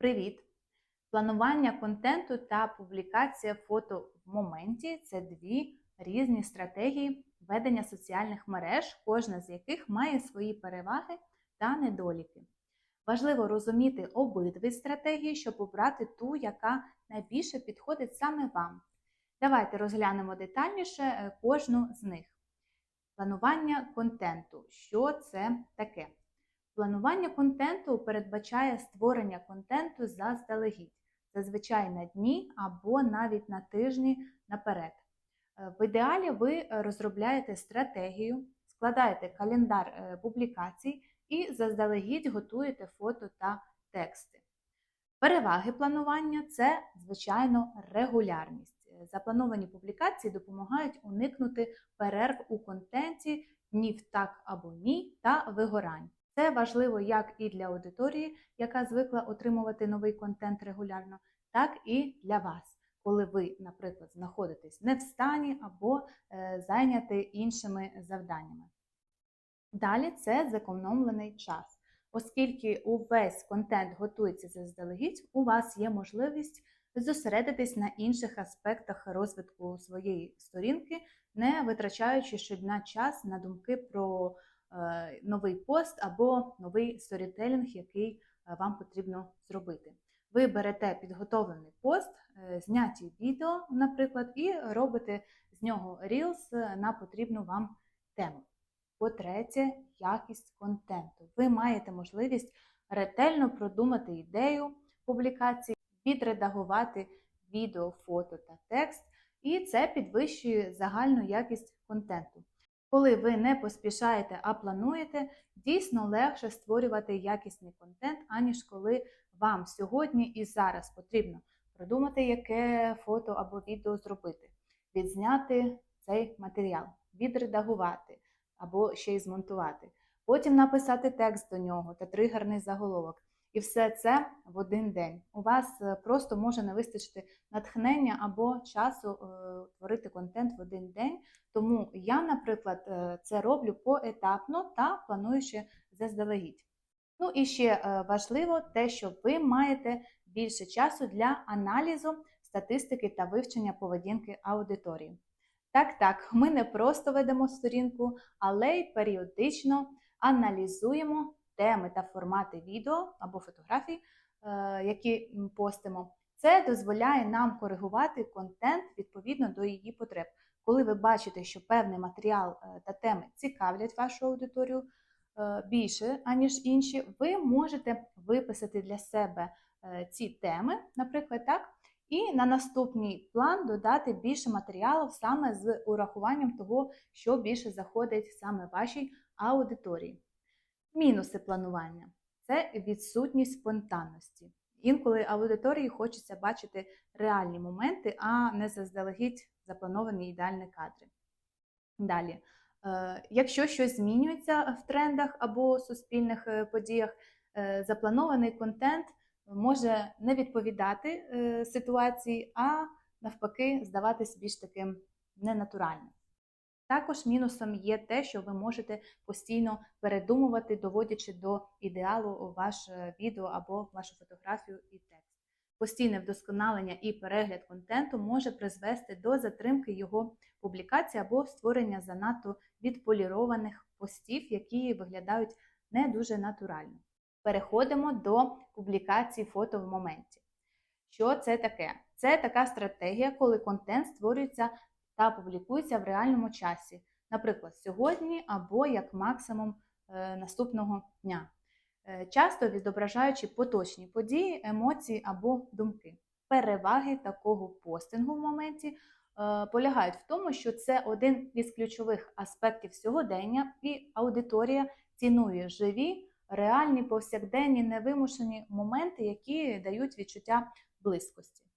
Привіт! Планування контенту та публікація фото в моменті це дві різні стратегії ведення соціальних мереж, кожна з яких має свої переваги та недоліки. Важливо розуміти обидві стратегії, щоб обрати ту, яка найбільше підходить саме вам. Давайте розглянемо детальніше е, кожну з них. Планування контенту. Що це таке? Планування контенту передбачає створення контенту заздалегідь, зазвичай на дні або навіть на тижні наперед. Е, В ідеалі ви розробляєте стратегію, складаєте календар е, публікацій і заздалегідь готуєте фото та тексти. Переваги планування це, звичайно, регулярність. Заплановані публікації допомагають уникнути перерв у контенті, днів так або ні та вигорань. Це важливо як і для аудиторії, яка звикла отримувати новий контент регулярно, так і для вас, коли ви, наприклад, знаходитесь не в стані або е, зайняті іншими завданнями. Далі це зекономлений час. Оскільки увесь контент готується заздалегідь, у вас є можливість зосередитись на інших аспектах розвитку своєї сторінки, не витрачаючи щодня час на думки про новий пост або новий сторітелінг, який е, вам потрібно зробити. Ви берете підготовлений пост, е, зняті відео, наприклад, і робите з нього Reels на потрібну вам тему. По-третє, якість контенту. Ви маєте можливість ретельно продумати ідею публікації, відредагувати відео, фото та текст, і це підвищує загальну якість контенту. Коли ви не поспішаєте, а плануєте, дійсно легше створювати якісний контент, аніж коли вам сьогодні і зараз потрібно продумати, яке фото або відео зробити, відзняти цей матеріал, відредагувати або ще й змонтувати, потім написати текст до нього та тригерний заголовок. І все це в один день. У вас е, просто може не вистачити натхнення або часу е, творити контент в один день. Тому я, наприклад, е, це роблю поетапно та плануючи заздалегідь. Ну і ще важливо те, що ви маєте більше часу для аналізу статистики та вивчення поведінки аудиторії. Так, так, ми не просто ведемо сторінку, але й періодично аналізуємо теми та формати відео або фотографій, е, які постимо. Це дозволяє нам коригувати контент відповідно до її потреб. Коли ви бачите, що певний матеріал е, та теми цікавлять вашу аудиторію е, більше, аніж інші, ви можете виписати для себе ці теми, наприклад, так, і на наступний план додати більше матеріалів саме з урахуванням того, що більше заходить саме вашій аудиторії. Мінуси планування це відсутність спонтанності. Інколи аудиторії хочеться бачити реальні моменти, а не заздалегідь заплановані ідеальні кадри. Далі, е, якщо щось змінюється в трендах або суспільних е, подіях, е, запланований контент може не відповідати ситуації, а навпаки, здаватись більш таким ненатуральним. Також мінусом є те, що ви можете постійно передумувати, доводячи до ідеалу ваше відео або вашу фотографію і текст. Постійне вдосконалення і перегляд контенту може призвести до затримки його публікації або створення занадто відполірованих постів, які виглядають не дуже натурально. Переходимо до публікації фото в моменті. Що це таке? Це така стратегія, коли контент створюється та публікується в реальному часі, наприклад, сьогодні або як максимум е, наступного дня, е, часто відображаючи поточні події, емоції або думки. Переваги такого постингу в моменті е, полягають в тому, що це один із ключових аспектів сьогодення, і аудиторія цінує живі, реальні повсякденні невимушені моменти, які дають відчуття близькості.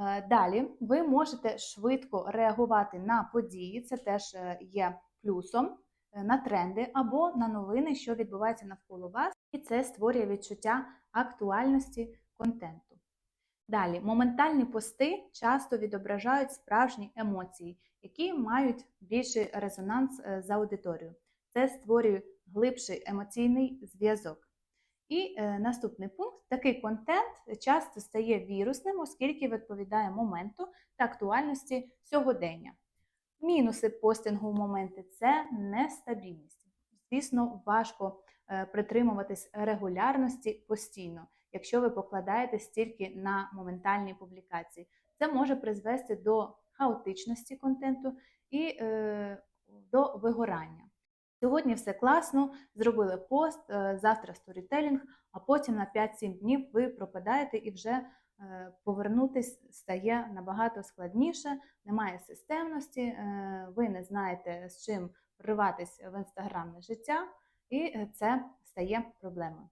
Е, далі ви можете швидко реагувати на події, це теж е, є плюсом, е, на тренди або на новини, що відбуваються навколо вас, і це створює відчуття актуальності контенту. Далі, моментальні пости часто відображають справжні емоції, які мають більший резонанс з аудиторією. Це створює глибший емоційний зв'язок. І е, наступний пункт: такий контент часто стає вірусним, оскільки відповідає моменту та актуальності сьогодення. Мінуси постингу в моменти це нестабільність. Звісно, важко е, притримуватись регулярності постійно, якщо ви покладаєтесь тільки на моментальні публікації. Це може призвести до хаотичності контенту і е, до вигорання. Сьогодні все класно, зробили пост, е, завтра сторітелінг, а потім на 5-7 днів ви пропадаєте і вже е, повернутись стає набагато складніше, немає системності, е, ви не знаєте, з чим вриватись в інстаграмне життя, і це стає проблемою.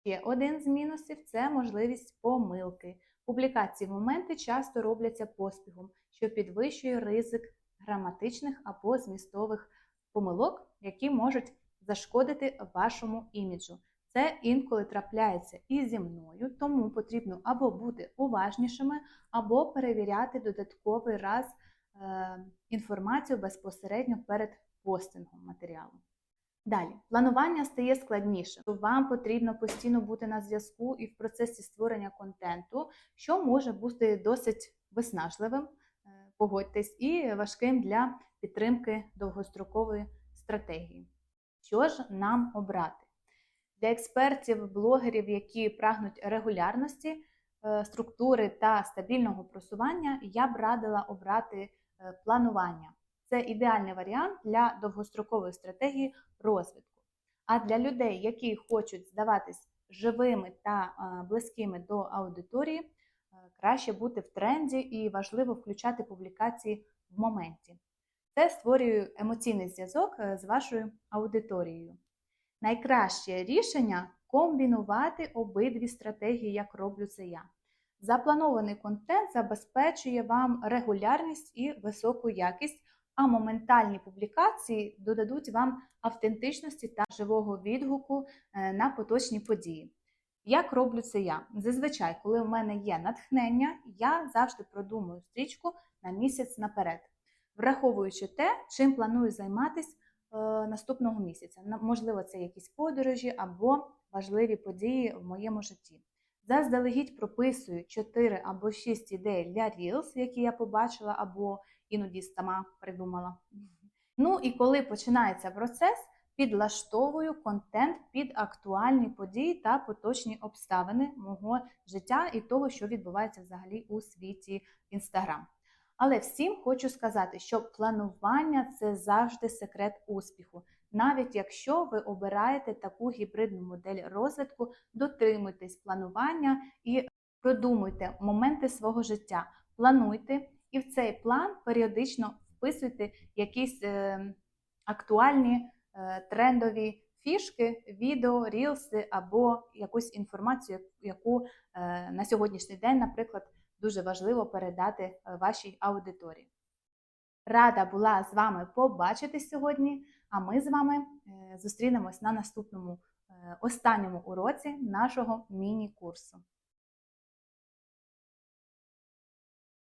Ще один з мінусів це можливість помилки. Публікації моменти часто робляться поспіхом, що підвищує ризик граматичних або змістових помилок, які можуть зашкодити вашому іміджу. Це інколи трапляється і зі мною, тому потрібно або бути уважнішими, або перевіряти додатковий раз е, інформацію безпосередньо перед постингом матеріалу. Далі, планування стає складнішим. Вам потрібно постійно бути на зв'язку і в процесі створення контенту, що може бути досить виснажливим, е, погодьтесь, і важким для підтримки довгострокової стратегії. Що ж нам обрати? Для експертів, блогерів, які прагнуть регулярності, е, структури та стабільного просування, я б радила обрати е, планування. Це ідеальний варіант для довгострокової стратегії розвитку. А для людей, які хочуть здаватись живими та е, близькими до аудиторії, краще бути в тренді і важливо включати публікації в моменті. Це створює емоційний зв'язок з вашою аудиторією. Найкраще рішення комбінувати обидві стратегії, як роблю це я. Запланований контент забезпечує вам регулярність і високу якість, а моментальні публікації додадуть вам автентичності та живого відгуку на поточні події. Як роблю це я? Зазвичай, коли в мене є натхнення, я завжди продумую стрічку на місяць наперед, враховуючи те, чим планую займатися наступного місяця. Можливо, це якісь подорожі або важливі події в моєму житті. Заздалегідь прописую 4 або 6 ідей для Reels, які я побачила, або іноді сама придумала. Ну і коли починається процес, підлаштовую контент під актуальні події та поточні обставини мого життя і того, що відбувається взагалі у світі Instagram. Але всім хочу сказати, що планування це завжди секрет успіху. Навіть якщо ви обираєте таку гібридну модель розвитку, дотримуйтесь планування і продумуйте моменти свого життя. Плануйте і в цей план періодично вписуйте якісь е, актуальні е, трендові фішки, відео, рілси або якусь інформацію, яку е, на сьогоднішній день, наприклад, дуже важливо передати е, вашій аудиторії. Рада була з вами побачитись сьогодні, а ми з вами е, зустрінемось на наступному е, останньому уроці нашого міні-курсу.